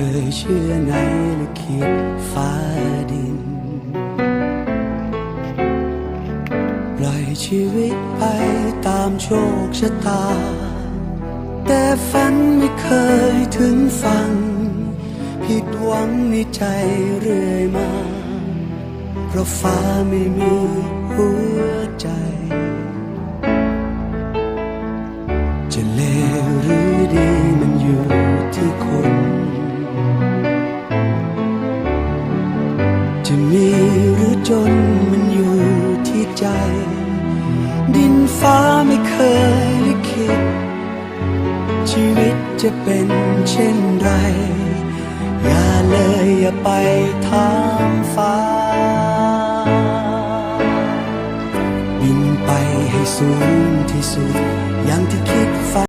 คยเชื่อในลิขิตฟ้าดิน ปล่อยชีวิตไปตามโชคชะตา แต่ฝันไม่เคยถึงฟังผิดหวังในใจเรื่อยมา เพราะฟ้าไม่มีหัวใจ จะเลวหรือ จะมีหรือจนมันอยู่ที่ใจ ดินฟ้าไม่เคยลิขิตชีวิตจะเป็นเช่นไร อย่าเลยอย่าไปถามฟ้า บินไปให้สูงที่สุด อย่างที่คิด